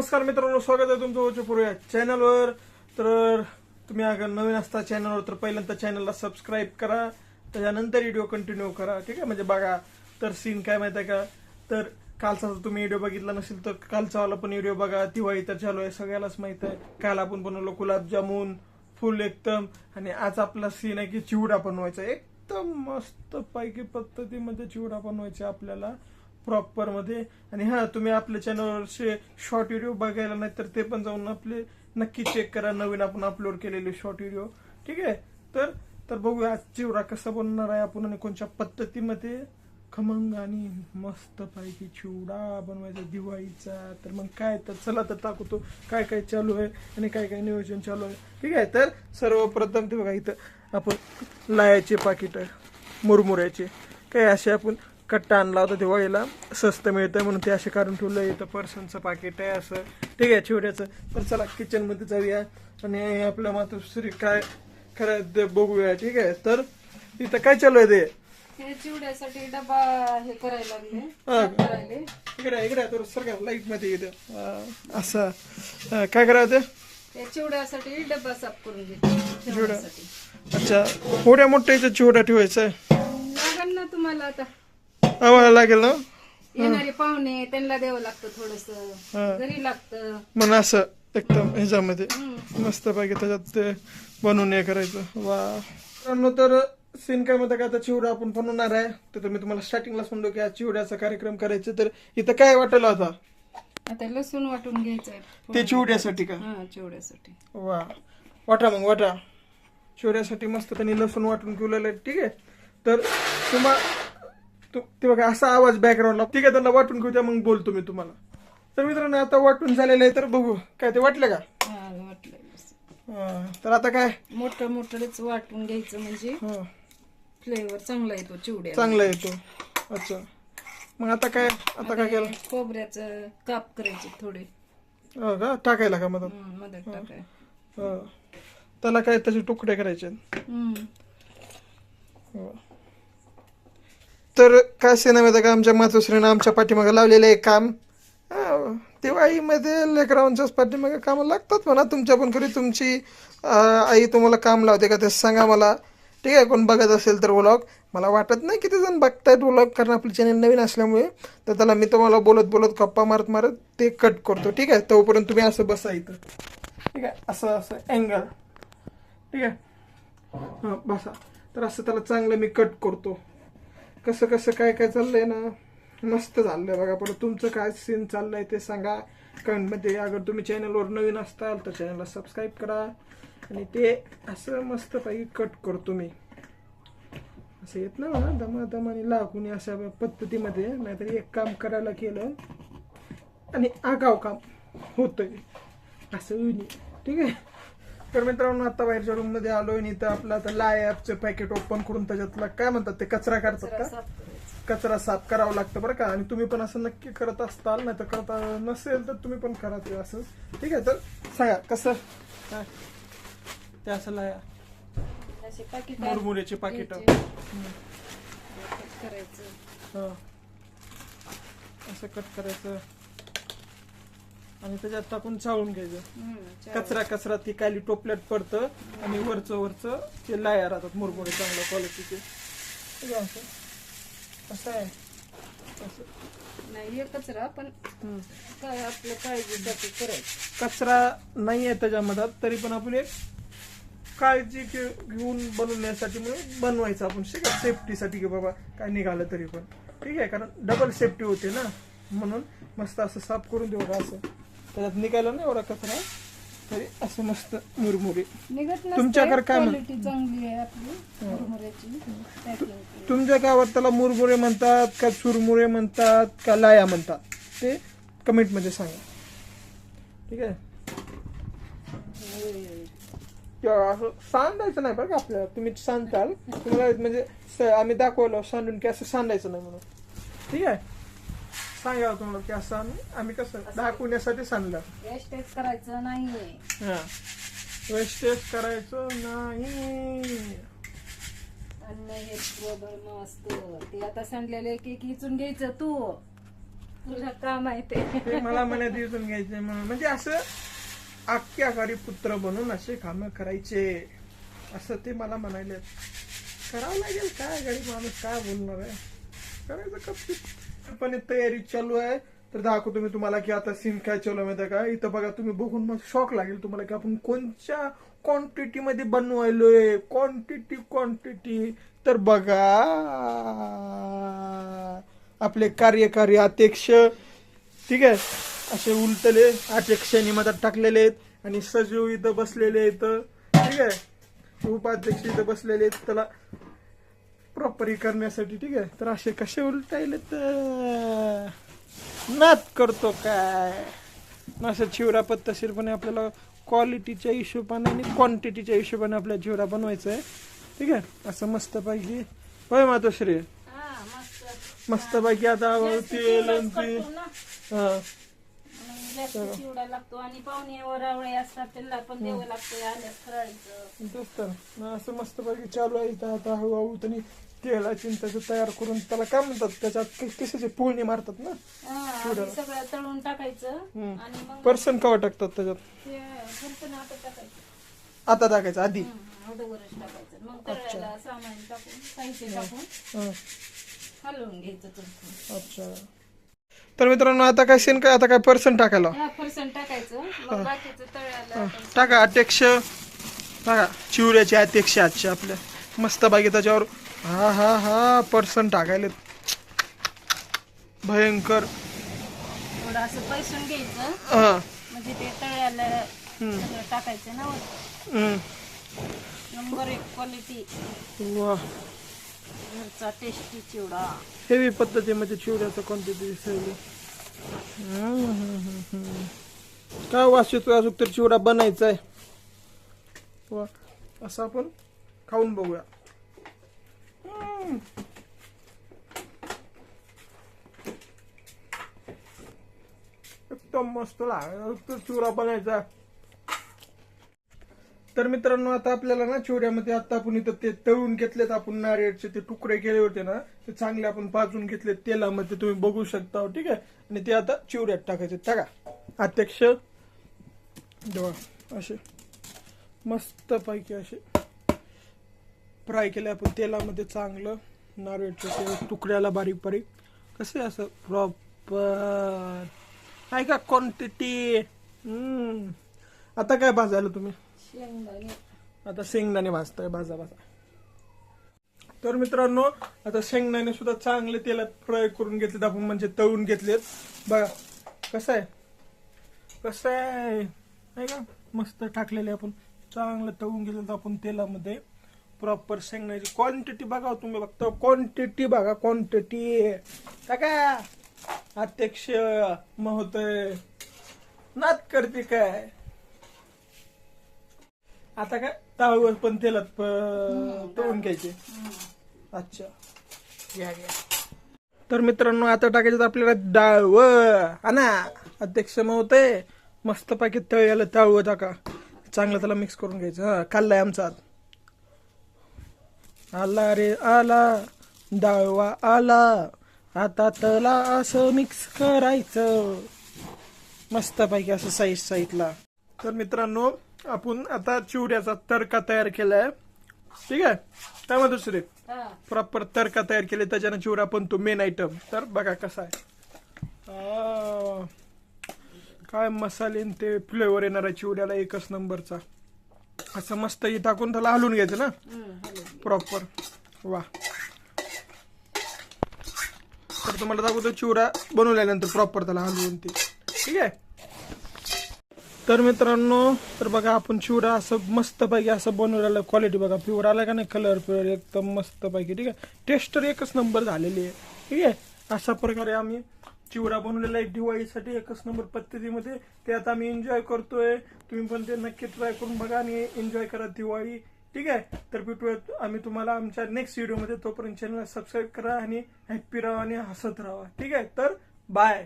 नमस्कार मित्रांनो स्वागत आहे तुमचं ओचपूर या चॅनलवर तर तुम्ही अगर नवीन असता चॅनलवर तर पहिल्यांदा चॅनलला सबस्क्राईब करा. त्याच्यानंतर व्हिडिओ कंटिन्यू करा ठीक आहे? म्हणजे बघा तर सीन काय माहिती आहे का? तर कालचा जर तुम्ही व्हिडिओ बघितला नसेल तर कालचा वाला पण व्हिडिओ बघा. दिवाळी तर चालू आहे सगळ्यालाच माहीत आहे. काल आपण बनवलो गुलाबजामुन फुल एकदम. आणि आज आपला सीन आहे की चिवडा बनवायचा. एकदम मस्त पैकी पद्धतीमध्ये चिवडा बनवायचा आपल्याला. प्रॉपरमध्ये. आणि हा तुम्ही आपल्या चॅनलवरचे शॉर्ट व्हिडिओ बघायला नाही तर ते पण जाऊन आपले नक्की चेक करा. नवीन आपण अपलोड केलेले शॉर्ट व्हिडिओ ठीक आहे? तर तर बघूया आज चिवडा कसा बनणार आहे आपण आणि कोणत्या पद्धतीमध्ये. खमंग आणि मस्त पैकी चिवडा बनवायचा दिवाळीचा. तर मग काय? तर चला तर दाखवतो काय काय चालू आहे आणि काय काय नियोजन चालू आहे. ठीक आहे? तर सर्वप्रथम ते बघा इथं आपण लायाचे पाकिट मुरमुऱ्याचे. काय असे आपण कट्टा आणला होता दिवाळीला स्वस्त मिळतं म्हणून ते असे काढून ठेवलं. इथं पर्सनचं पाकिट आहे असं. ठीक आहे चिवड्याचं तर चला किचनमध्ये जाऊया. आणि आपल्या मातोश्री काय खरं ते बघूया. ठीक आहे तर इथं काय चालू आहे ते? चिवड्यासाठी डबा हे करायला लागले. इकडे इकडे तर सरकार लाइटमध्ये अं, असं. काय करायचं हे चिवड्यासाठी डबा साफ करून घेते. अच्छा. मोठ्या मोठ्या चिवडा ठेवायचा लागल ना तुम्हाला आता. आम्हाला लागेल ना? येणारे पाहुणे त्यांना द्यावं लागतं थोडस. हा. घरी लागतं. म्हणून असं एकदम ह्याच्यामध्ये. मस्त पैकी त्याच्यात ते बनवून हे करायचं. वा. मित्रांनो, तर सीन काय म्हणता का आता चिवडा आपण बनवणार आहे. तर मी तुम्हाला स्टार्टिंगलाच म्हणलो की आज चिवड्याचा कार्यक्रम करायचा तर इथं काय वाटलं आता? आता लसूण वाटून घ्यायचंय ते चिवड्यासाठी का? हा चिवड्यासाठी. वा. वाटा मग वाटा. चिवड्यासाठी मस्त त्यांनी लसूण वाटून ठेवलेलं आहे. ठीक आहे? तर तुम्हा तु- बघा असा आवाज बॅकग्राऊंडला ठीक आहे त्यांना वाटून घेऊ द्या मग बोलतो मी तुम्हाला. तर मित्रांनो आता वाटून झालेलं आहे तर बघू. काय ते वाटलं का? हा. हा, तर आता काय? मोठं मोठंच वाटून घ्यायचं म्हणजे हा, फ्लेवर चांगला येतो चिवड्या चांगला येतो. अच्छा. मग आता काय? आता काय केलं? खोबऱ्याचं काप करायचे थोडे. हो का? टाकायला का मदत? हम्म, मदत टाकाय हो. त्याला काय त्याचे तुकडे करायचे? हम्म हो. तर काय सेना का? आमच्या मातोश्रीनं आमच्या पाठीमागे लावलेलं आहे काम. दिवाळीमध्ये लेकरांच्याच पाठीमागे कामं लागतात म्हणा. तुमच्या पण घरी तुमची आई तुम्हाला काम लावते का ते सांगा मला. ठीक आहे कोण बघत असेल तर व्लॉग मला वाटत नाही किती जण बघतायत व्लॉग कारण आपलं चॅनल नवीन असल्यामुळे. तर त्याला मी तुम्हाला बोलत बोलत गप्पा मारत मारत ते कट करतो. ठीक आहे तोपर्यंत तुम्ही असं बसा इथं. ठीक आहे असं असं अँगल ठीक आहे. हां बसा. तर असं त्याला चांगलं मी कट करतो. कसं कसं काय काय चाललंय ना मस्त चाललंय बघा. पण तुमचं काय सीन चाललंय ते सांगा. कमेंटमध्ये अगर तुम्ही चॅनलवर नवीन असताल तर चॅनलला सबस्क्राईब करा. आणि ते असं मस्त कट करतो मी. असं येत ना मला दमा दमाने लागून अशा पद्धतीमध्ये. नाहीतर एक काम करायला केलं. आणि आगाव काम होतंय. असं ठीक आहे? तर मित्रांनो आता बाहेरच्या रूममध्ये आलोय आणि इथं आपलं आता लाय ॲपचं पॅकेट ओपन करून त्याच्यातला काय म्हणतात ते कचरा काढतात जरा का? कचरा साफ करावा लागतं बरं का. आणि तुम्ही पण असं नक्की करत असताल नाही तर करता नसेल तर तुम्ही पण करा ते असं. ठीक आहे तर सांगा कसं? काय? ते असं लाया मुरमुऱ्याचे पाकिट करायचं. असं कट करायचं. आणि त्याच्यात टाकून चाळून घ्यायचं. कचरा कचरा ती काली टोपल्यात पडतं आणि वरचं वरचं ते लाया राहतात मुरमुरे चांगल्या क्वालिटीचे असं. असं आहे. असं. नाही कचरा पण. काय आपलं करायचं. कचरा नाही आहे त्याच्यामध्ये तरी पण आपण एक काळजी घेऊन बनवण्यासाठी म्हणून बनवायचं आपण. शिका सेफ्टीसाठी की बाबा काय निघालं तरी पण. ठीक आहे? कारण डबल सेफ्टी होते ना. म्हणून मस्त असं साफ करून देऊ असं? त्याच्यात निघालं ना एवढा कचरा तरी असं मस्त मुरमुरे. निघत तुमच्याकडे काय म्हण- चांगली आहे आपली मुरमुऱ्याची. पॅकिंग तुमच्या गावात त्याला मुरमुरे म्हणतात का चुरमुरे म्हणतात का लाया म्हणतात? ते कमेंटमध्ये सांगा. ठीक आहे? किंवा असं सांडायचं नाही बरं का आपल्याला. तुम्ही सांगताल तुम्हाला म्हणजे स- आम्ही दाखवलं सांडून की असं सांडायचं नाही म्हणून. ठीक आहे? सांगा तुम्हाला की असं आम्ही आम्ही कसं दाखवण्यासाठी सांगलं वेस्टेज करायचं नाहीये. हा. वेस्टेज करायचं नाही. अन्न हे ते आता सांडलेलं एक इचून घ्यायचं तू. तुला काम आहे ते ते मला मनात दिसून घ्यायचे म्हणून. म्हणजे असं आख्याकारी पुत्र बनून असे काम करायचे. असं ते मला म्हणाले करावं लागेल काय गरीब माणूस काय बोलणार आहे? करायचं कप्पी पण तयारी चालू आहे. तर दाखवतो मी तुम्हाला की आता सीन काय चालू आहे माहिती आहे का? इथं बघा तुम्ही बघून मग शॉक लागेल तुम्हाला की आपण कोणत्या क्वांटिटी मध्ये बनवायलोय? क्वांटिटी क्वांटिटी तर बघा आपले कार्यकारी अध्यक्ष ठीक आहे? असे उलटले अध्यक्षांनी मधात टाकलेले आहेत आणि सजीव इथं बसलेले आहेत. ठीक आहे? उपाध्यक्ष इथं बसलेले आहेत. त्याला प्रॉपरी करण्यासाठी ठीक आहे? तर असे कसे उलटायले तर? नात करतो काय? असं चिवरा पद्धतशीरपणे आपल्याला क्वालिटीच्या हिशोबाने आणि क्वांटिटीच्या हिशोबाने आपल्या चिवरा बनवायचा आहे ठीक आहे? असं मस्त पाहिजे होय मातोश्री. हा मस्त. मस्त आता जास्त तेल आणि चिवडाच ते करतो ना. हा. जास्त चिवडा लागतो आणि असतात त्यांना पण द्यावं लागतं आल्यास फराळीचं. तेच तर. मग असं मस्त पैकी चालू आहे इथं आता हळूहळू त्यांनी त्याचं तयार करून त्याला काय म्हणतात त्याच्यात कि- किसाचे पोळणी मारतात ना? हा. आधी सगळं तळून टाकायचं हम्म. आणि मग पर्सन कवा टाकतात त्याच्यात? ते आता टाकायचं. आता टाकायचं आधी? अगोदरच टाकायचं. मग तळायला सामान टाकून साहित्य टाकून हा, हलवून घ्यायचं तुमचं अच्छा. तर मित्रांनो आता काय सीन काय? आता काय पर्सन टाकायला हा फरसाण टाकायचं. मग बाकीचं तळायला टाका अध्यक्ष. टाका. चिवऱ्याचे अध्यक्ष आजचे आपल्या. मस्त बाकी त्याच्यावर. हा हा हा पर्सन टाकायले भयंकर. थोडं असं पैसून घ्यायचं. हा. म्हणजे ते तळ्याला सगळं टाकायचं ना वर. हम्म. नंबर एक क्वालिटी वा. घरचा टेस्टी चिवडा. हेवी पद्धतीमध्ये म्हणजे चिवड्याचं क्वांटिटी दिसायली काय हो, वास येतोय अजून तर चिवडा बनायचा आहे वा असं आपण खाऊन बघूया. एकदम मस्त लागतो चिवडा बनायचा. आहे. तर मित्रांनो आता आपल्याला ना चिवड्यामध्ये आता आपण इथं ते तळून घेतलेत आपण नारळचे ते तुकडे केले होते ना ते चांगले आपण भाजून घेतले तेलामध्ये तुम्ही बघू शकता ठीक आहे? आणि ते आता चिवड्यात टाकायचे. टाका. अध्यक्ष जेव्हा असे मस्त पैकी असे फ्राय केले आपण तेलामध्ये चांगलं नारळचे ते तुकड्याला बारीक बारीक. कसे असं प्रॉपर ऐका का क्वांटिटी आता काय भाजायला तुम्ही? शेंगदाणे. आता शेंगदाणे भाजतोय भाजा भाजा. तर मित्रांनो आता शेंगदाणे सुद्धा चांगले तेलात फ्राय करून घेतलेत. आपण म्हणजे तळून घेतलेत. बघा कसं आहे? कसं आहे? नाही का? मस्त टाकलेले आपण. चांगलं तळून घेतलं आपण तेलामध्ये. प्रॉपर शेंगण्याची क्वांटिटी बघा हो तुम्ही बघतो क्वांटिटी बघा क्वांटिटी का अध्यक्ष महोदय नात करते काय? आता काय? तळवर पण तेलात प- तळून घ्यायचे. अच्छा. घ्या घ्या. तर मित्रांनो आता टाकायचं आपल्याला डाळव. आणा अध्यक्ष महोदय मस्त पैकी तळ्याला तळव टाका. चांगलं त्याला मिक्स करून घ्यायचं. हा खाल्लाय आमचा हात. आला रे आला. डाळवा आला. आता तला असं मिक्स करायचं. मस्त पैकी असं साईड साईडला तर मित्रांनो आपण आता चिवड्याचा तडका तयार केलाय. ठीक आहे? काय म्हणतो दुसरे हा. प्रॉपर तडका तयार केले त्याच्यानं चिवडा पण तो मेन आयटम तर बघा कसा आहे. काय मसाले ते फ्लेवर येणार आहे चिवड्याला एकच नंबरचा. असं मस्त हे टाकून त्याला हलवून घ्यायचं ना. प्रॉपर वा. तर तुम्हाला दाखवतो चिवडा बनवल्यानंतर प्रॉपर त्याला हलवून ते. ठीक आहे? तर मित्रांनो तर बघा आपण चिवडा असं मस्त पैकी असं बनवलेलं क्वालिटी बघा प्युअर आला का नाही? कलर प्युअर एकदम मस्त पैकी ठीक आहे? टेस्टर एकच नंबर झालेली आहे ठीक आहे? अशा प्रकारे आम्ही चिवडा बनवलेला आहे दिवाळीसाठी एकच नंबर पद्धतीमध्ये. ते आता आम्ही एन्जॉय करतोय. तुम्ही पण ते नक्की ट्राय करून बघा आणि एन्जॉय करा दिवाळी ठीक आहे? तर भेटूयात आम्ही तुम्हाला आमच्या नेक्स्ट व्हिडिओमध्ये तोपर्यंत चॅनल सबस्क्राईब करा आणि हॅप्पी राहा आणि हसत राहा ठीक आहे? तर बाय